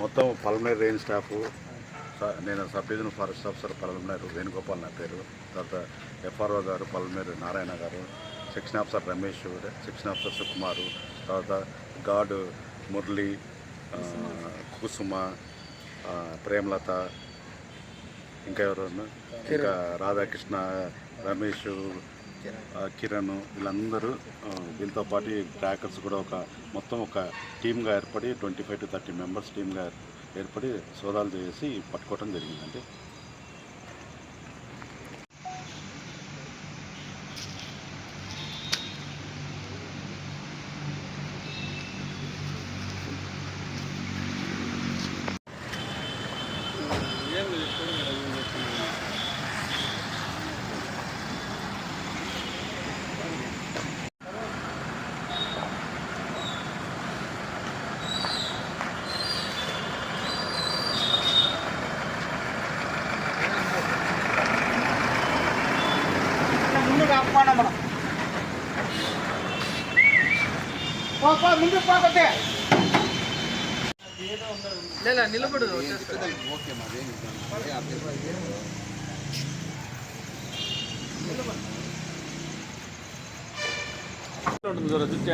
మొత్తం Palamaner range staff స- నేను sub division forest officer Palamaner Venugopal నా పేరు. తర్వాత ఎఫ్ఆర్ఓ గారు పల్మనరీ నారాయణ గారు section officer Ramesh section officer Sukumar తర్వాత గార్డు మురళి కుసుమ ప్రేమలత ఇంకా ఎవరు ఇంకా రాధాకృష్ణ రమేష్ కిరణ్ వీళ్ళందరూ వీళ్ళతో పాటు ట్రాకర్స్ కూడా ఒక మొత్తం ఒక టీమ్గా ఏర్పడి twenty five to thirty members టీమ్గా ఏర్పడి సోదాలు చేసి పట్టుకోవడం జరిగిందండి. ముందు కాకపోయినా మనం పో, పో, ముందుకు పోకపోతే లేదా నిలబడు వచ్చేస్తా. ఉంటుంది చూడు, దిత్య.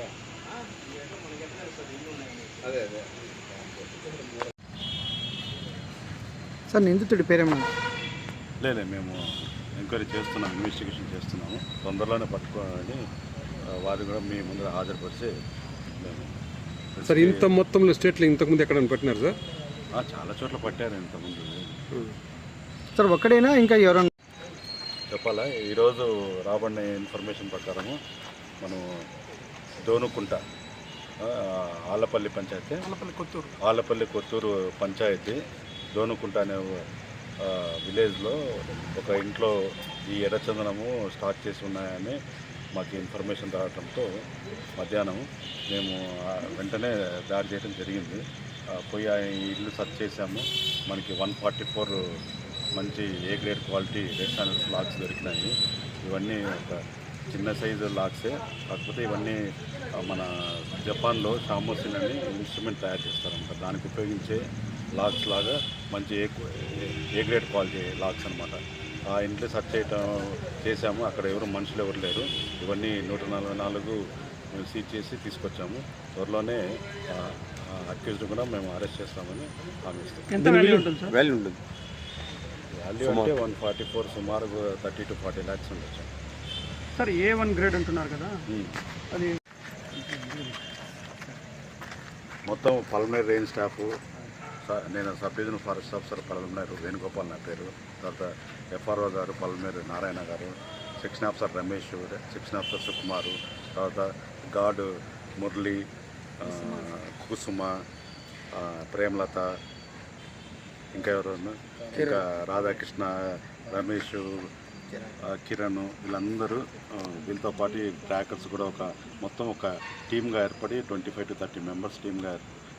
దీంట్లో. సార్ నిందితుడి పేరేమన్నా? లేదు మేము ఎంక్వైరీ చేస్తున్నాం ఇన్వెస్టిగేషన్ చేస్తున్నాము. తొందరలోనే పట్టుకోవాలని వారు కూడా మీ ముందర హాజరుపరిచి మేము సార్ ఇంత మొత్తంలో స్టేట్లో ఇంతకుముందు ఎక్కడ పెట్టినారు సార్? ఆ, చాలా చోట్ల పట్టారు ఇంతకుముందు. సార్ ఒక్కడైనా ఇంకా ఎవరన్నా? చెప్పాలా? ఈరోజు రాబడిన ఇన్ఫర్మేషన్ ప్రకారము మనం దోనుకుంట ఆలపల్లి పంచాయతీ. కొత్తూరు. ఆలపల్లి కొత్తూరు పంచాయతీ దోనుకుంట అనే విలేజ్లో ఒక ఇంట్లో ఈ ఎర్రచందనము స్టార్ట్ చేసి ఉన్నాయని మాకు ఇన్ఫర్మేషన్ రావడంతో మధ్యాహ్నం మేము వెంటనే దాడి చేయడం జరిగింది. పోయి ఆ ఇల్లు సర్చ్ చేశాము. మనకి వన్ ఫార్టీ ఫోర్ మంచి ఏ గ్రేడ్ క్వాలిటీ రెడ్ ఛానల్స్ లాక్స్ దొరికినాయి. ఇవన్నీ ఒక చిన్న సైజు లాక్సే కాకపోతే ఇవన్నీ మన జపాన్లో షామోసిన్ అని ఇన్స్ట్రుమెంట్ తయారు చేస్తారన్నమాట దానికి ఉపయోగించే లాక్స్ లాగా మంచి A A grade quality logs అనమాట ఆ ఇంట్లో సెర్చ్ చేయటం చేశాము. అక్కడ ఎవరు మనుషులు ఎవరు లేరు. ఇవన్నీ నూట నలభై నాలుగు మేము సీజ్ చేసి తీసుకొచ్చాము. త్వరలోనే అక్యూజ్డ్ కూడా మేము అరెస్ట్ చేస్తామని హామీ ఇస్తాం. ఎంత వాల్యూ ఉంటుంది సార్? వాల్యూ ఉంటుంది. వాల్యూ అంటే వన్ ఫార్టీ ఫోర్ సుమారు థర్టీ టు ఫార్టీ ల్యాక్స్ ఉండొచ్చు. సార్ ఏ వన్ గ్రేడ్ అంటున్నారు కదా. అది మొత్తం పల్మనరీ రేంజ్ స్టాఫ్ నేను sub division forest officer Palamaner Venugopal నా పేరు. తర్వాత ఎఫ్ఆర్ఓ గారు పల్మనరీ నారాయణ గారు section officer Ramesh section officer Sukumar తర్వాత గార్డు మురళి కుసుమ ప్రేమలత ఇంకా ఎవరు ఇంకా రాధాకృష్ణ రమేష్ కిరణ్. వీళ్ళందరూ వీళ్ళతో పాటు ట్రాకర్స్ కూడా ఒక మొత్తం ఒక టీమ్గా ఏర్పడి twenty five to thirty members టీమ్గా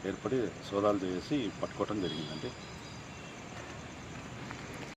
ఏర్పడి సోదాలు చేసి పట్టుకోవటం జరిగిందండి.